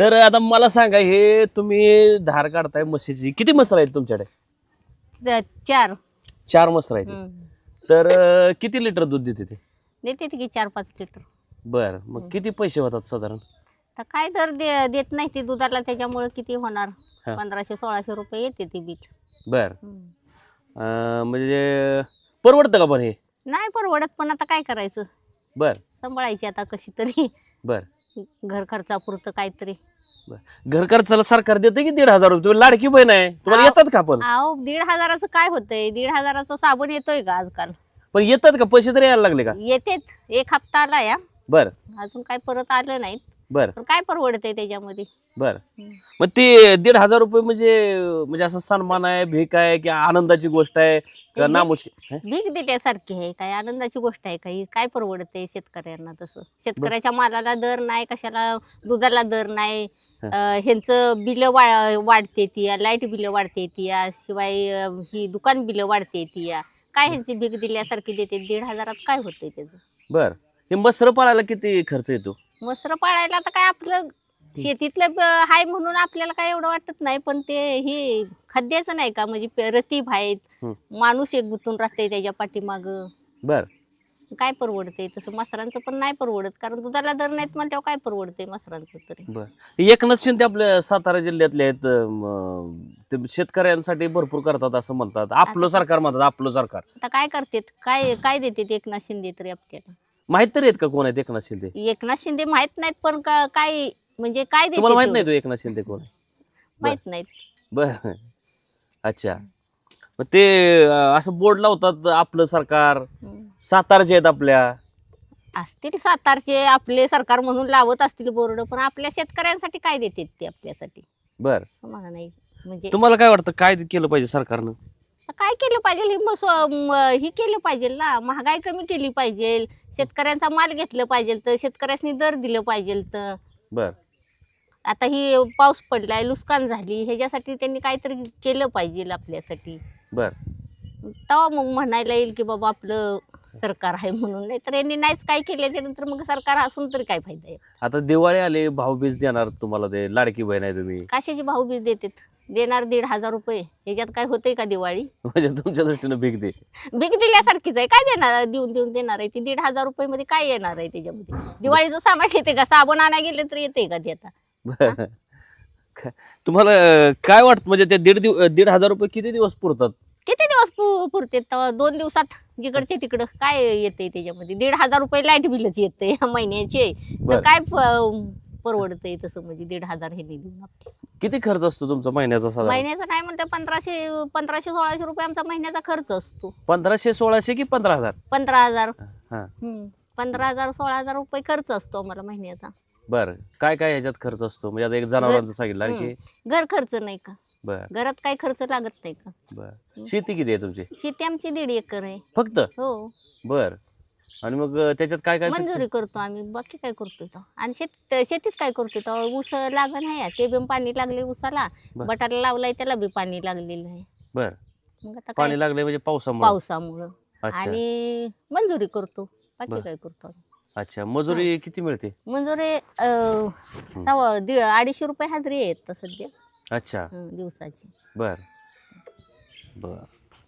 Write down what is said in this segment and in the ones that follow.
तर आता मला सांगा हे तुम्ही धार काढताय म्हशीची. किती मसर आहेत तुमच्याकडे? चार. चार मसर आहेत. हम्म. तर अं, किती लिटर दूध देते ते? देते की चार पाच लिटर. बर. मग किती पैसे होतात साधारण? तर काय दर दे देत नाही ती दुधाला त्याच्यामुळे किती होणार? हा. पंधराशे सोळाशे रुपये येते ती बीट. बर. हम्म. अं, म्हणजे परवडतं का पण हे? नाही परवडत पण आता काय करायचं? बर. सांभाळायची आता कशी तरी. बर. घर खर्चापुरतं काहीतरी. बर. घर खर्चाला सरकार देते की दीड हजार रुपये? तुम्ही लाडकी बहीण आहे. तुम्हाला आव. येतात का पण? अहो दीड हजाराचं काय होतंय? दीड हजाराचा साबण येतोय का आजकाल? पण येतात का? पैसे तरी यायला लागले का? येतेत. एक हप्ता आला या. बर. अजून काय परत आलं नाहीत. बर. पण काय परवडतंय त्याच्यामध्ये? बर. मग ते दीड हजार रुपये म्हणजे म्हणजे असं सन्मान आहे भीक आहे की आनंदाची गोष्ट आहे का भीक- नामुष्की हं? भीक दिल्यासारखी आहे काय आनंदाची गोष्ट आहे काही काय परवडते शेतकऱ्यांना तसं? शेतकऱ्याच्या मालाला दर नाही कशाला दुधाला दर नाही ह्यांचं बिलं वाढते ती लाइट बिलं वाढते ती शिवाय ही दुकान बिलं वाढते ती काय ह्यांची भीक दिल्यासारखी देते? दीड हजारात काय होतंय त्याचं? बर. हे मसर पाळायला किती खर्च येतो? मसर पाळायला तर काय आपलं शेतीतलं ब- हाय म्हणून आपल्याला काय एवढं वाटत नाही पण ते हे खाद्याचं नाही का? म्हणजे पे- रतीब आहेत. माणूस एक गुंतून राहते त्याच्या पाठीमाग. बर. काय परवडते तसं मसरांचं पण नाही परवडत कारण दुधाला दर नाहीत म्हणल्यावर काय परवडते मसरांचं तरी? बर. एकनाथ शिंदे आपल्या सातारा जिल्ह्यातले आहेत अं, ते शेतकऱ्यांसाठी भरपूर करतात असं म्हणतात. आपलं सरकार म्हणतात आपलं सरकार. आता काय करतेत? काय काय देते एकनाथ शिंदे तरी आपल्याला? माहीत तरी आहेत का कोण आहेत एकनाथ शिंदे? एकनाथ शिंदे माहीत नाहीत पण का- काय म्हणजे काय तुम्हाला माहीत नाही तो एकनाथ शिंदे कोण आहे? माहीत नाहीत. बर. अच्छा. मग ते अं, असं बोर्ड लावतात आपलं सरकार. सातारचे आहेत आपल्या. असतील सातारचे आपले सरकार म्हणून लावत असतील बोर्ड पण आपल्या शेतकऱ्यांसाठी काय देते ते आपल्यासाठी? बर. मला नाही. म्हणजे तुम्हाला काय वाटतं काय केलं पाहिजे सरकारनं? काय केलं पाहिजे? हे मग स्व- म- ही केलं पाहिजे ना. महागाई कमी केली पाहिजे. शेतकऱ्यांचा माल घेतलं पाहिजे तर शेतकऱ्यांनी दर दिलं पाहिजे तर. बर. आता ही पाऊस पडलाय नुकसान झाली ह्याच्यासाठी त्यांनी काहीतरी केलं पाहिजे आपल्यासाठी. बर. तेव्हा मग म्हणायला येईल की बाबा आपलं सरकार आहे म्हणून नाही तर यांनी नाहीच काय केल्याच्यानंतर मग सरकार असून तरी काय फायदा आहे? आता दिवाळी आले भाऊबीज देणार तुम्हाला ते लाडकी बहीण आहे तुम्ही. कशाची भाऊबीज देतात? देणार दीड हजार रुपये. ह्याच्यात काय होतंय का दिवाळी? म्हणजे तुमच्या दृष्टीनं भीक दे. भीक दिल्यासारखीच आहे. काय देणार देऊन देऊन देणार आहे ती? दीड हजार रुपये मध्ये काय येणार आहे त्याच्यामध्ये? दिवाळीचं सामान येते का? साबण आणा गेले तर येते का ते आता? बर. काय- तुम्हाला अं, काय वाटतं? म्हणजे ते दीड दिव दीड हजार रुपये किती दिवस पुरतात? किती दिवस पु- पुरते तेव्हा दोन दिवसात जिकडचे तिकडं. काय येते त्याच्यामध्ये? दीड हजार रुपये लाइट बिलच येते या महिन्याचे. तर बरं. काय प- परवडतंय तसं म्हणजे दीड हजार हे नाही देऊन. किती खर्च असतो तुमचा महिन्याचा साधारण? महिन्याचा नाही म्हणतं पंधराशे पंधराशे सोळाशे रुपये आमचा महिन्याचा खर्च असतो. पंधराशे सोळाशे की पंधरा हजार? पंधरा हजार. हा. हम्म. पंधरा हजार सोळा हजार रुपये खर्च असतो आम्हाला महिन्याचा. बर. काय काय ह्याच्यात खर्च असतो? म्हणजे आता एक जनावरांचं सांगितलं आणखी घर खर्च नाही का? बर. घरात काही खर्च लागत नाही का? बर. शेती किती आहे तुमची? शेती आमची दीड एकर आहे. फक्त? हो. बर. आणि मग अं, त्याच्यात काय काय पिकतं? मंजुरी करतो आम्ही. बाकी काय करतो तो आणि शेत शेतीत काय करतो तो ऊस लागण आहे ते बी पाणी लागले ऊसाला. बर. बटाटा लावलाय त्याला बी पाणी लागलेलं आहे. बर. मग आता काय? पाणी लागले म्हणजे पावसामुळे? पावसामुळं. अच्छा. आणि मंजुरी करतो. बाकी बर. काय करतो आम्ही. अच्छा मजुरी किती मिळते? मंजुरी अं, सव्वा दीड अडीचशे रुपये हजरी आहेत सध्या. अच्छा. हं, दिवसाची. बर. बर.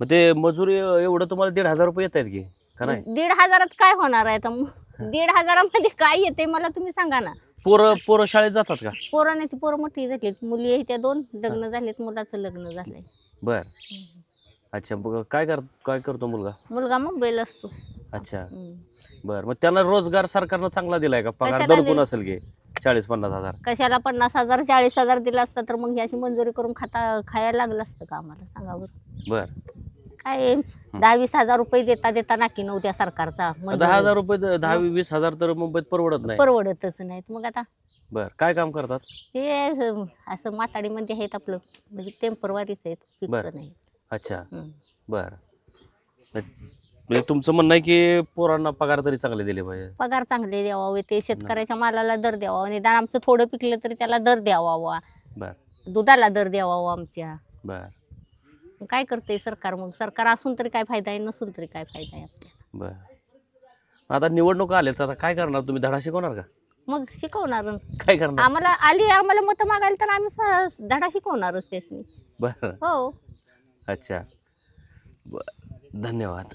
मग ते मजुरी एवढं तुम्हाला दीड हजार रुपये येत आहेत की का नाही? दीड हजारात काय होणार आहे? तर दीड हजारामध्ये काय येते मला तुम्ही सांगा ना. पोरं पोरं शाळेत जातात का? पोरं नाही ती पोरं मोठी झालीत. मुली आहे त्या दोन लग्न झालेत मुलाचं लग्न झालंय. बर. अच्छा बघ काय कर काय करतो मुलगा? मुलगा मोबाईल असतो. अच्छा. बर मग त्यांना रोजगार सरकारनं चांगला दिलाय का? पगार कशाला दिला? असेल की चाळीस पन्नास हजार. कशाला पन्नास हजार चाळीस हजार दिला असता तर मग अशी मंजुरी करून खाता खायला लागलं असतं का आम्हाला? सांगा बरं. बर. काय दहा वीस हजार रुपये देता देता नाकी नव्हत्या सरकारचा दहा मंजुरी. हजार रुपये दहा वीस हजार तर मुंबईत परवडत नाही. परवडतच नाहीत. मग आता? बर काय काम करतात? ते असं- असं माताडीमध्ये आहेत आपलं. म्हणजे टेम्परवारीच आहेत बरं. नाही अच्छा. हम्म. बर. म्हणजे तुमचं म्हणणं आहे की पोरांना पगार तरी चांगले दिले पाहिजे. पगार चांगले द्यावावे ते शेतकऱ्याच्या मालाला दर द्यावा. निदान आमचं थोडं पिकलं तरी त्याला दर द्यावा बर. दुधाला दर द्यावा आमच्या. बर. काय करते सरकार मग? सरकार असून तरी काय फायदा आहे नसून तरी काय फायदा आहे आपल्याला? बर. आता निवडणुका आल्या तर आता काय करणार? तुम्ही धडा शिकवणार का? मग शिकवणार. काय करणार? आम्हाला आली आम्हाला मत मागायला तर आम्ही स- धडा शिकवणारच त्यासनी. बर. हो. अच्छा. धन्यवाद.